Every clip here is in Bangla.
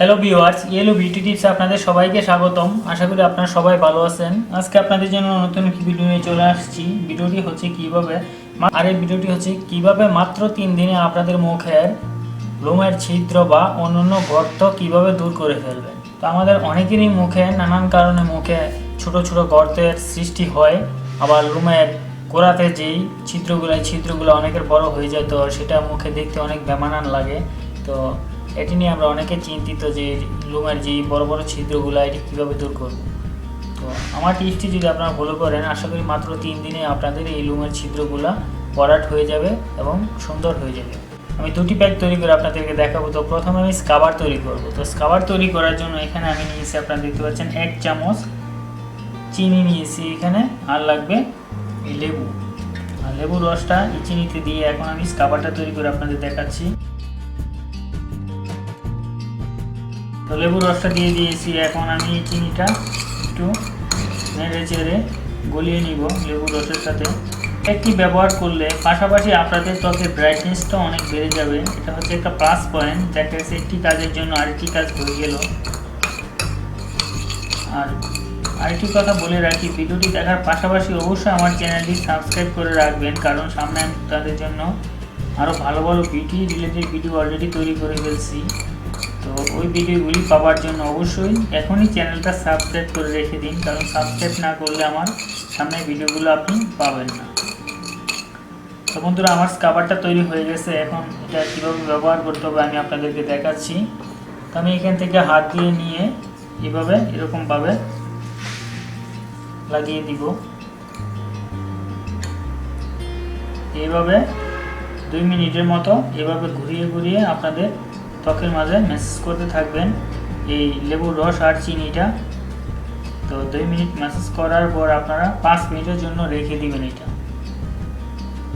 Hello viewers yellow beauty tips আপনাদের সবাইকে স্বাগতম। আশা করি আপনারা সবাই ভালো আছেন। আজকে আপনাদের জন্য নতুন একটি ভিডিও নিয়ে চলে আসছি। ভিডিওটি হচ্ছে কীভাবে আর এই ভিডিওটি হচ্ছে কীভাবে মাত্র তিন দিনে আপনাদের মুখের লোমের ছিদ্র বা অন্যান্য গর্ত কীভাবে দূর করে ফেলবেন তো আমাদের অনেকেরই মুখে নানান কারণে মুখে ছোট ছোট গর্তের সৃষ্টি হয়। আবার লোমের গোড়াতে যেই ছিদ্রগুলো ছিদ্রগুলো অনেকের বড় হয়ে যায়, তো সেটা মুখে দেখতে অনেক বেমানান লাগে। তো এটি নিয়ে আমরা অনেকে চিন্তিত যে লুমের যে বড় বড় ছিদ্রগুলো, এটি কীভাবে দূর করব? তো আমার টিপসটি যদি আপনারা ফলো করেন, আশা করি মাত্র তিন দিনে আপনাদের এই লুমের ছিদ্রগুলো ভরাট হয়ে যাবে এবং সুন্দর হয়ে যাবে। আমি দুটি প্যাক তৈরি করে আপনাদেরকে দেখাবো। তো প্রথমে আমি স্কাবার তৈরি করব। তো স্কাবার তৈরি করার জন্য এখানে আমি নিয়েছি, আপনারা দেখতে পাচ্ছেন, এক চামচ চিনি নিয়েছি এখানে, আর লাগবে লেবু। আর লেবুর রসটা এই চিনিতে দিয়ে এখন আমি স্কাবারটা তৈরি করে আপনাদের দেখাচ্ছি। লেবুর রসটা দিয়ে দিয়েছি। এখন আমি চিনিটা একটু নেড়ে চেড়ে গলিয়ে নিব লেবুর রসের সাথে। একটি ব্যবহার করলে পাশাপাশি আপনাদের ত্বকের ব্রাইটনেসটা অনেক বেড়ে যাবে। এটা হচ্ছে একটা প্লাস পয়েন্ট গেছে একটি কাজের জন্য আরেকটি কাজ হয়ে গেল। আর আরেকটি কথা বলে রাখি, ভিডিওটি দেখার পাশাপাশি অবশ্যই আমার চ্যানেলটি সাবস্ক্রাইব করে রাখবেন, কারণ সামনে আমি তাদের জন্য আরও ভালো ভালো বিউটি রিলেটেড ভিডিও অলরেডি তৈরি করে ফেলছি। তো ওই ভিডিওগুলি পাওয়ার জন্য অবশ্যই এখনই চ্যানেলটা সাবস্ক্রাইব করে রেখে দিন, কারণ সাবস্ক্রাইব না করলে আমার সামনের ভিডিওগুলো আপনি পাবেন না। তো বন্ধুরা, আমার স্কাবারটা তৈরি হয়ে গেছে। এখন এটা কীভাবে ব্যবহার করতে হবে আমি আপনাদেরকে দেখাচ্ছি। তো আমি এখান থেকে হাত দিয়ে নিয়ে এভাবে এরকমভাবে লাগিয়ে দিব। এইভাবে দুই মিনিটের মতো এভাবে ঘুরিয়ে ঘুরিয়ে আপনাদের ত্বকের মাঝে ম্যাসেজ করতে থাকবেন। এই লেবুর রস আর চিনিটা। তো দুই মিনিট ম্যাসেজ করার পর আপনারা পাঁচ মিনিটের জন্য রেখে দিবেন এটা।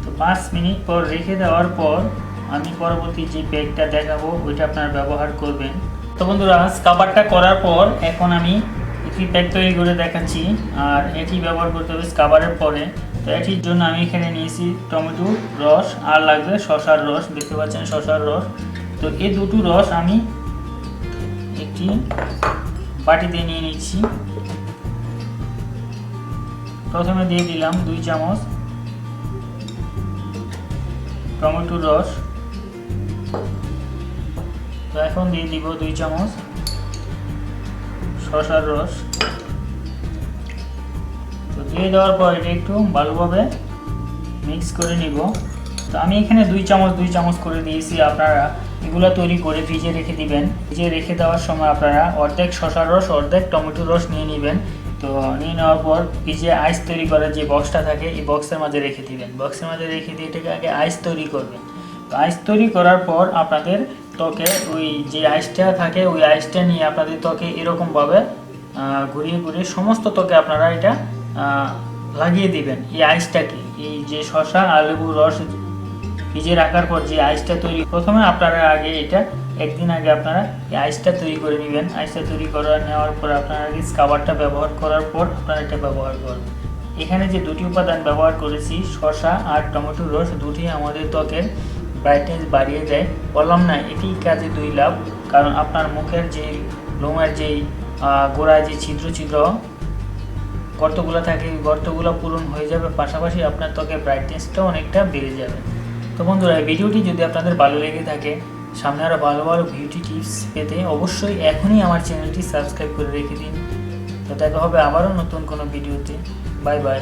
তো পাঁচ মিনিট পর রেখে দেওয়ার পর আমি পরবর্তী যে প্যাকটা দেখাবো, ওইটা আপনারা ব্যবহার করবেন। তো বন্ধুরা স্কাবারটা করার পর এখন আমি একটি প্যাক তৈরি করে দেখাচ্ছি। আর এটি ব্যবহার করতে হবে স্কাবারের পরে। তো এটির জন্য আমি এখানে নিয়েছি টমেটো রস, আর লাগবে শশার রস। দেখতে পাচ্ছেন শশার রস। তো এই দুটো রস আমি একটি বাটিতে নিয়ে নিচ্ছি। প্রথমে দিয়ে দিলাম দুই চামচ টমেটো রস। তো এখন দিয়ে দিব দুই চামচ শসার রস। তো দিয়ে দেওয়ার পর এটা একটু ভালোভাবে মিক্স করে নিব। তো আমি এখানে দুই চামচ দুই চামচ করে দিয়েছি। আপনারা এগুলো তৈরি করে ফ্রিজে রেখে দিবেন। ভিজে রেখে দেওয়ার সময় আপনারা অর্ধেক শসার রস, অর্ধেক টমেটো রস নিয়ে নেবেন। তো নিয়ে নেওয়ার পর ফ্রিজে আইস তৈরি করার যে বক্সটা থাকে, এই বক্সের মাঝে রেখে দিবেন। বক্সের মাঝে রেখে দিয়ে এটাকে আগে আইস তৈরি করবেন। তো আইস তৈরি করার পর আপনাদের ত্বকে ওই যে আইসটা থাকে, ওই আইসটা নিয়ে আপনাদের ত্বকে এরকমভাবে ঘুরিয়ে ঘুরিয়ে সমস্ত ত্বকে আপনারা এটা লাগিয়ে দিবেন। এই আইসটাকে এই যে শশা লেবুর রস ফ্রিজে রাখার পর যে আইসটা তৈরি, প্রথমে আপনারা আগে এটা একদিন আগে আপনারা এই আইসটা তৈরি করে নেবেন। আইসটা তৈরি করে নেওয়ার পর আপনারা আগে স্কাবারটা ব্যবহার করার পর আপনারা এটা ব্যবহার করবেন। এখানে যে দুটি উপাদান ব্যবহার করেছি, শসা আর টমেটো রস, দুটি আমাদের ত্বকের ব্রাইটনেস বাড়িয়ে দেয়। বললাম না এটি কাজে দুই লাভ, কারণ আপনার মুখের যে লোমের যেই গোড়ায় যে ছিদ্র ছিদ্র, গর্তগুলো থাকে, গর্তগুলো পূরণ হয়ে যাবে, পাশাপাশি আপনার ত্বকের ব্রাইটনেসটাও অনেকটা বেড়ে যাবে। তো বন্ধুরা, ভিডিওটি যদি আপনাদের ভালো লেগে থাকে, সামনে আরও ভালো ভালো বিউটি টিপস পেতে অবশ্যই এখনই আমার চ্যানেলটি সাবস্ক্রাইব করে রেখে দিন। তো দেখা হবে আবারও নতুন কোনো ভিডিওতে। Bye bye